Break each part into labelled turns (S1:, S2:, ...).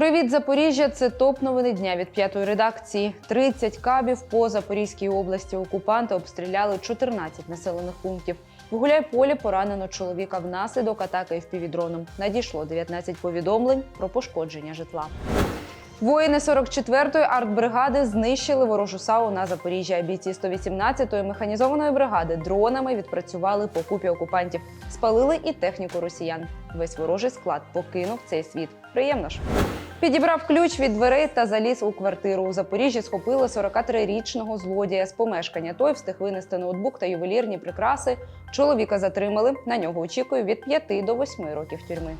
S1: Привіт, Запоріжжя! Це топ новини дня від п'ятої редакції. 30 кабів по Запорізькій області. Окупанти обстріляли 14 населених пунктів. В Гуляйполі поранено чоловіка внаслідок атаки впівдроном. Надійшло 19 повідомлень про пошкодження житла. Воїни 44-ї артбригади знищили ворожу САУ на Запоріжжя. Бійці 118-ї механізованої бригади дронами відпрацювали по купі окупантів, спалили і техніку росіян. Весь ворожий склад покинув цей світ. Приємно ж. Підібрав ключ від дверей та заліз у квартиру. У Запоріжжі схопили 43-річного злодія з помешкання. Той встиг винести ноутбук та ювелірні прикраси. Чоловіка затримали. На нього очікує від 5 до 8 років тюрми.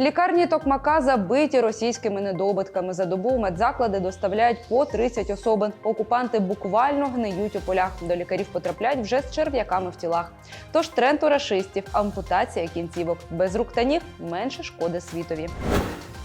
S1: Лікарні Токмака забиті російськими недобитками. За добу медзаклади доставляють по 30 особин. Окупанти буквально гниють у полях. До лікарів потрапляють вже з черв'яками в тілах. Тож тренд у рашистів ампутація кінцівок. Без рук та ніг менше шкоди світові.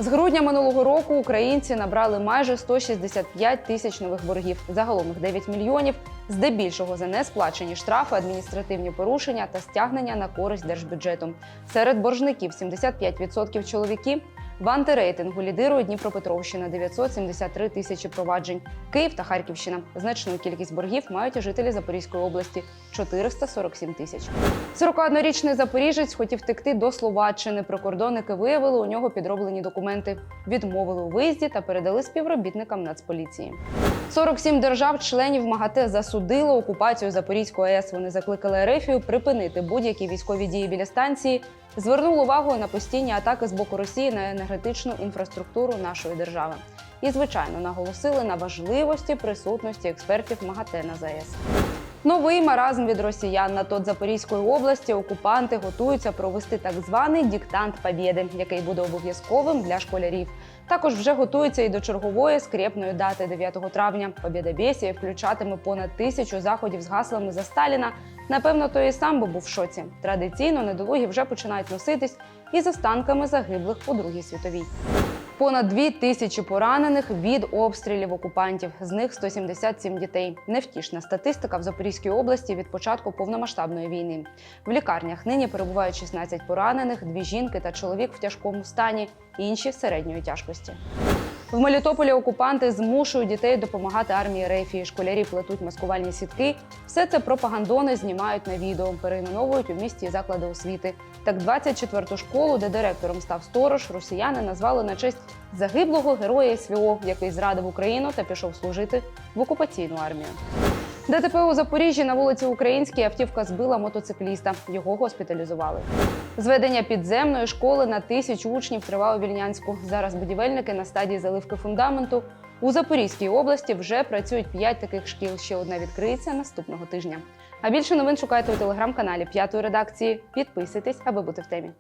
S1: З грудня минулого року українці набрали майже 165 тисяч нових боргів. Загалом їх 9 мільйонів. Здебільшого за несплачені штрафи, адміністративні порушення та стягнення на користь держбюджету. Серед боржників 75% чоловіки. В антирейтингу лідирує Дніпропетровщина 973 тисячі проваджень. Київ та Харківщина. Значну кількість боргів мають жителі Запорізької області 447 тисяч. 41-річний запоріжець хотів втекти до Словаччини. Прикордонники виявили у нього підроблені документи, відмовили у виїзді та передали співробітникам Нацполіції. 47 держав-членів МАГАТЕ засудили окупацію Запорізької АЕС. Вони закликали Ерефію припинити будь-які військові дії біля станції. Звернули увагу на постійні атаки з боку Росії на енергетичну інфраструктуру нашої держави. І, звичайно, наголосили на важливості присутності експертів МАГАТЕ на ЗАЕС. Новий маразм від росіян на тот Запорізької області окупанти готуються провести так званий диктант Побєди, який буде обов'язковим для школярів. Також вже готуються і до чергової скрепної дати 9 травня. Побєдобєсія включатиме понад тисячу заходів з гаслами за Сталіна. Напевно, той і сам би був в шоці. Традиційно недолугі вже починають носитись із останками загиблих у Другій світовій. Понад дві тисячі поранених від обстрілів окупантів. З них 177 дітей. Невтішна статистика в Запорізькій області від початку повномасштабної війни. В лікарнях нині перебувають 16 поранених, дві жінки та чоловік в тяжкому стані, інші середньої тяжкості. В Мелітополі окупанти змушують дітей допомагати армії Рефії. Школярі плетуть маскувальні сітки. Все це пропагандони знімають на відео, перейменовують у місті заклади освіти. Так, 24-ту школу, де директором став сторож, росіяни назвали на честь загиблого героя СВО, який зрадив Україну та пішов служити в окупаційну армію. ДТП у Запоріжжі на вулиці Українській автівка збила мотоцикліста. Його госпіталізували. Зведення підземної школи на тисячу учнів триває у Вільнянську. Зараз будівельники на стадії заливки фундаменту. У Запорізькій області вже працюють п'ять таких шкіл. Ще одна відкриється наступного тижня. А більше новин шукайте у телеграм-каналі П'ятої редакції. Підписуйтесь, аби бути в темі.